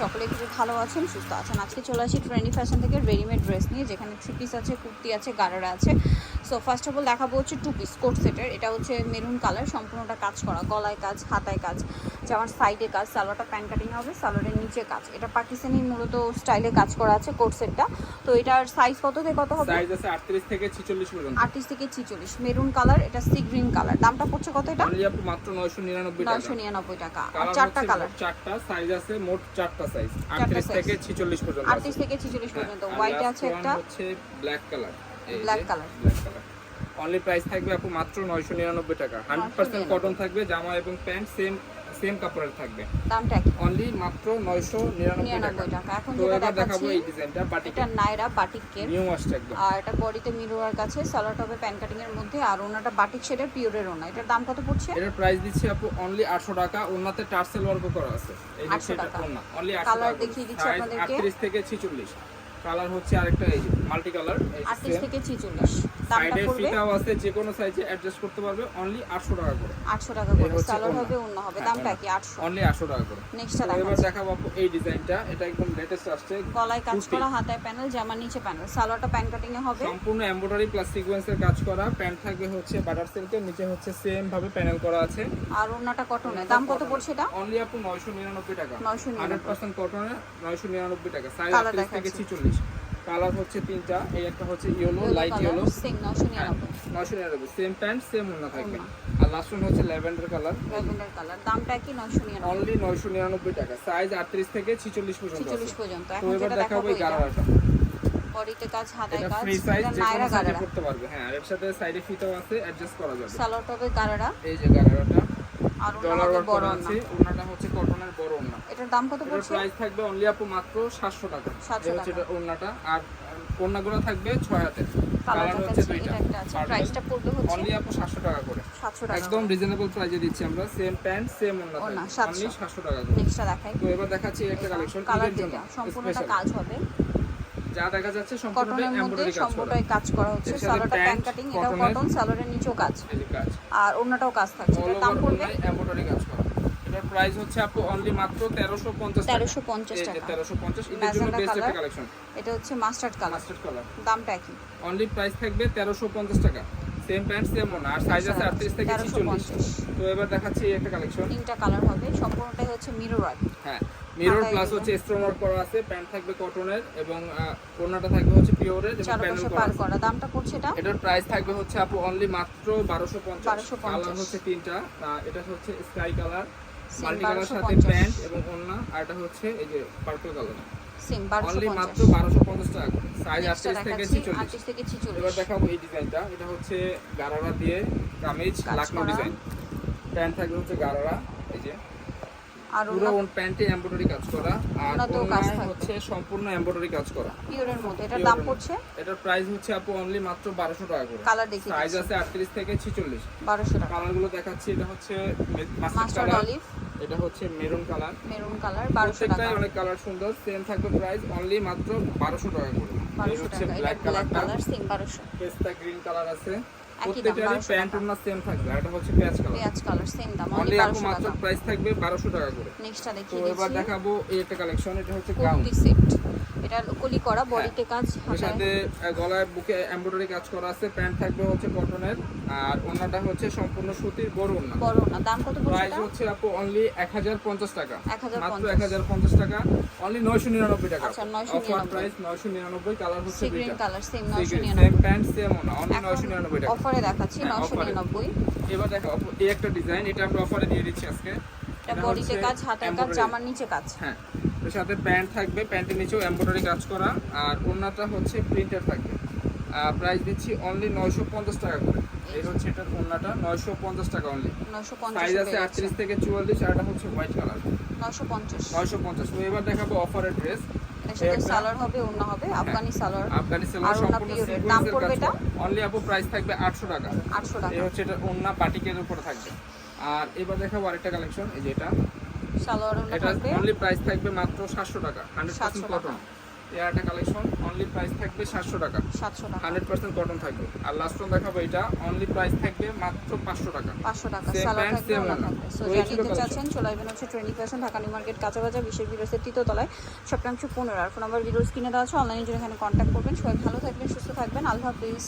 সকলে খুবই ভালো আছেন, সুস্থ আছেন। আজকে চলে আসি ট্রেন্ডি ফ্যাশন থেকে রেডিমেড ড্রেস নিয়ে, যেখানে থ্রি পিস আছে, কুর্তি আছে, গারারা আছে। সো ফার্স্ট অফ অল দেখাবো হচ্ছে টু পিস কোট সেটের এটা হচ্ছে মেরুন কালার সম্পূর্ণটা কাজ করা। গলায় কাজ হাতায় কাজ। যেমন সাইডে কাজ সালোয়ারটা প্যান্ট কাটিং হবে সালোয়ারের নিচে কাজ। এটা পাকিস্তানি মূলত স্টাইলে কাজ করা আছে কোট সেটটা তো এটার সাইজ কত থেকে কত হবে? সাইজ আছে 38 থেকে 46 পর্যন্ত। আটত্রিশ থেকে ছিচল্লিশ। মেরুন কালার এটা সি গ্রিন কালার দামটা পড়ছে কত এটা? অনলি আপু মাত্র 999 টাকা। নয়শো নিরানব্বই টাকা। আর চারটা কালার চারটা সাইজ আছে মোট চারটা সাইজ চারটা 38 থেকে 46 পর্যন্ত আছে। আটত্রিশ থেকে ছিচল্লিশ হ্যাঁ, পর্যন্ত। হোয়াইট আছে একটা। হচ্ছে black colour black colour only price থাকবে আপু মাত্র 999 টাকা। 100% কটন থাকবে জামা এবং প্যান্ট সেম সেম কাপড়ের থাকবে। দামটা কি অনলি মাত্র 999 নিরানব্বই টাকা। এখন যেটা দেখাবো এই ডিজাইনটা বাটিক এটা নাইরা বাটিকের নিউ আসছে একদম। আর এটা বডিতে মিরোয়ার কাছে সালোয়ার টপে প্যান কাটিং এর মধ্যে আর ওনাটা বাটিক শেডের পিওরের ওনা। এটার দাম কত পড়ছে? এটার প্রাইস দিচ্ছি আপু অনলি 800 টাকা। ওনাতে টার্সেল ওয়ার্ক করা আছে। এই যে সেটা ওনা। অনলি 800 Colour টাকা দেখিয়ে দিচ্ছি আপনাদেরকে। 38 থেকে 46 কালার হচ্ছে আরেকটা এই যে মাল্টি কালার আটত্রিশ থেকে ছিচল্লিশ। দামটা সাইডে ফিটাও আছে যে কোনো সাইজে অ্যাডজাস্ট করতে পারবে অনলি 800 টাকা করে। আটশো টাকা করে। সালোয়ার হবে অন্য হবে। হ্যাঁ, দামটা। কি আটশো? অনলি 800 টাকা করে। নেক্সটটা তো এবার দেখাবো আপু এই ডিজাইনটা এটা একদম লেটেস্ট আসছে। গলায় কাজ করা হাতায় প্যানেল জামার নিচে প্যানেল সালোয়ারটা প্যান কাটিং এ হবে। সম্পূর্ণ এমব্রয়ডারি প্লাস সিকোয়েন্সের কাজ করা। প্যান্ট থাকবে হচ্ছে বাটার সিল্কের নিচে হচ্ছে সেম ভাবে প্যানেল করা আছে। আর ওনাটা কটনের দাম কত পড়ছে এটা? অনলি আপু 999 টাকা। 999 100% কটনে 999 টাকা। সাইজ Colour 38 থেকে দেখাচ্ছি। 46 কালার হচ্ছে তিনটা এই একটা হচ্ছে ইয়েলো লাইট ইয়েলো নয়শো নিরানব্বই। সেম প্যান্ট সেম ওড়না থাকবে। আর লাস্ট ওয়ান হচ্ছে ল্যাভেন্ডার কালার ল্যাভেন্ডার কালার দামটা কি নশো নিরানব্বই? অনলি নয়শো নিরানব্বই টাকা সাইজ আটত্রিশ থেকে ছিচল্লিশ পর্যন্ত। ছিচল্লিশ পর্যন্ত এখন যেটা দেখাবো এই বডিতে কাজ হাতায় কাজ ফ্রি সাইজ নাইরা কোনো করতে পারবে। হ্যাঁ আর এর সাথে সাইডে ফিতাও আছে অ্যাডজাস্ট করা যাবে। সালোয়ার গারারা এই যে গারারাটা আর ওনা ডলার বড় আছে ওড়নাটা হচ্ছে কটনের বড় ওড়না এটার দাম কত পড়ছে? প্রাইস থাকবে অনলি আপু মাত্র 700 টাকা। 700 এই টাকা। এটা ওড়নাটা আর ওড়নাগুলো থাকবে 6 হাতে। কালার হচ্ছে দুইটা। এটা একটা আছে। প্রাইসটা পড়বে হচ্ছে অনলি আপু 700 টাকা করে। সাতশো টাকা একদম রিজনেবল প্রাইসে দিচ্ছি আমরা। সেম প্যান্ট সেম ওড়না, অনলি 700 700 টাকা করে। নেক্সটটা দেখাই। তো এবার দেখাচ্ছি একটা কালেকশন কালার দুইটা সম্পূর্ণটা কাজ হবে। যা দেখা যাচ্ছে সম্পূর্ণটা এমব্রয়ডারি কাজ সম্পূর্ণটাই কাজ করা হচ্ছে। সালোয়ারটা প্যান কাটিং এটা কটন সালোয়ারের নিচেও কাজ। আর অন্যটাও কাজ থাকছে। দাম পড়বে এমব্রয়ডারি কাজ করা। এটার প্রাইস হচ্ছে আপু অনলি মাত্র 1350 টাকা। 1350 টাকা। 1350 এটা জন্য বেস্ট একটা কালেকশন এটা হচ্ছে মাস্টার্ড কালার মাস্টার্ড কালার দামটা কি অনলি প্রাইস থাকবে 1350 টাকা। সেম প্যান্ট সেম ওনা আর সাইজ আছে 38 থেকে 46 তো এবার দেখাচ্ছি একটা কালেকশন তিনটা কালার হবে সম্পূর্ণটাই হচ্ছে মিরর ওয়ার্ক হ্যাঁ মিরর প্লাস হচ্ছে স্টোন ওয়ার্ক করা আছে প্যান্ট থাকবে কটনের এবং আহ, থাকবে হচ্ছে পিওরের এবং প্যানেল করা দামটা পড়ছে এটা? এটার প্রাইস থাকবে হচ্ছে আপু অনলি মাত্র 1250 1250 কালার হচ্ছে তিনটা এটা হচ্ছে স্কাই কালার মাল্টি কালার সাথে প্যান্ট এবং ওড়না আর এটা হচ্ছে এই যে পার্পল কালার সেম অনলি 1250 মাত্র 1250 টাকা। সাইজ 38 থেকে দেখাচ্ছি 46 38 থেকে এবার দেখাবো এই ডিজাইনটা এটা হচ্ছে গারারা দিয়ে কামিজ লাকনো ডিজাইন প্যান্ট থাকবে হচ্ছে গারারা এই যে। আর পুরো ওন প্যান্টে এমব্রয়ডারি কাজ করা আর ওড়নাতেও কাজ হচ্ছে সম্পূর্ণ এমব্রয়ডারি কাজ করা। পিওরের মধ্যে। এটার দাম পড়ছে? এটার প্রাইস হচ্ছে আপু অনলি মাত্র 1200 টাকা করে। কালার দেখিয়ে সাইজ আছে 38 থেকে 46 1200 টাকা। কালারগুলো দেখাচ্ছি এটা হচ্ছে মাস্টার্ড অলিভ এটা হচ্ছে মেরুন কালার মেরুন কালার 1200 টাকা। অনেক কালার সুন্দর সেম থাকবে প্রাইস অনলি মাত্র 1200 টাকা করে। এই 1200 টাকা। ব্ল্যাক ব্ল্যাক কালার সেম 1200 পেস্তা গ্রিন কালার আছে। প্রত্যেকটারই প্যান্ট ওনা সেম থাকবে এটা হচ্ছে পেঁয়াজ কালার। পেঁয়াজ কালার সেম দাম অনলি অনলি 1200 মাত্র প্রাইস থাকবে 1200 টাকা করে। নেক্সটটা তো এবার দেখাবো এই একটা কালেকশন এটা হচ্ছে গাউন সেট এটা কলি করা বডিতে কাজ এর সাথে গলায় বুকে এমব্রয়ডারি কাজ করা আছে প্যান্ট থাকবে হচ্ছে কটনের আর ওড়নাটা হচ্ছে সম্পূর্ণ সুতির বড় ওড়না। বড় না দাম কত পড়ছে প্রাইস হচ্ছে আপু অনলি 1050 টাকা। 1050 মাত্র 1050 টাকা। অনলি 999 টাকা। আচ্ছা, 999 অফার প্রাইস 999 কালার হচ্ছে green colour same same 999 pant same ওনা অনলি 999 টাকা। অফারে দেখাচ্ছি হ্যাঁ, offer এ। 999 এবার দেখো এই একটা ডিজাইন এটা আমরা অফারে দিয়ে দিচ্ছি আজকে। এটা এটা বডিতে কাজ হাতায় কাজ জামার নিচে কাজ। হ্যাঁ। সাথে প্যান্ট থাকবে প্যান্টের নিচেও এমব্রয়ডারি কাজ করা আর ওড়নাটা হচ্ছে প্রিন্টার থাকবে। প্রাইস দিচ্ছি অনলি 950 টাকা করে। এই হচ্ছে এটার ওড়নাটা 950 টাকা অনলি 950 সাইজ আছে 38 থেকে 44 আর এটা হচ্ছে হোয়াইট কালার 950 950 তো এবার দেখাবো অফারের ড্রেস সালোয়ার হবে হবে আফগানি সালোয়ার। আফগানি আর সম্পূর্ণ দাম পড়বে এটা? অনলি আপু প্রাইস থাকবে 800 টাকা। 800 এই টাকা হচ্ছে এটা বাটিকের উপরে থাকবে। আর এবার দেখাবো আরেকটা কালেকশন এই যে এটা। সালোয়ার ওড়না থাকবে। অনলি প্রাইস থাকবে মাত্র 700 টাকা 100% কটন এই কালেকশন অনলি প্রাইস থাকবে সাতশো টাকা। কটন থাকবে। আর লাস্ট ওয়ান দেখাবো এটা অনলি প্রাইস থাকবে মাত্র পাঁচশো টাকা। পাঁচশো টাকা সালোয়ার থাকবে সো নিতে চাচ্ছেন চলে আসবেন হচ্ছে twenty percent Dhaka new market কাঁচাবাজার বিশেষ বিরসের তৃতীয়তলায় আর ফোন নাম্বার ভিডিওস কিনে দেওয়া আছে। অনলাইনে জন্য এখানে কন্ট্যাক্ট করবেন। সবাই ভালো থাকবেন সুস্থ থাকবেন। আল্লাহ হাফিজ।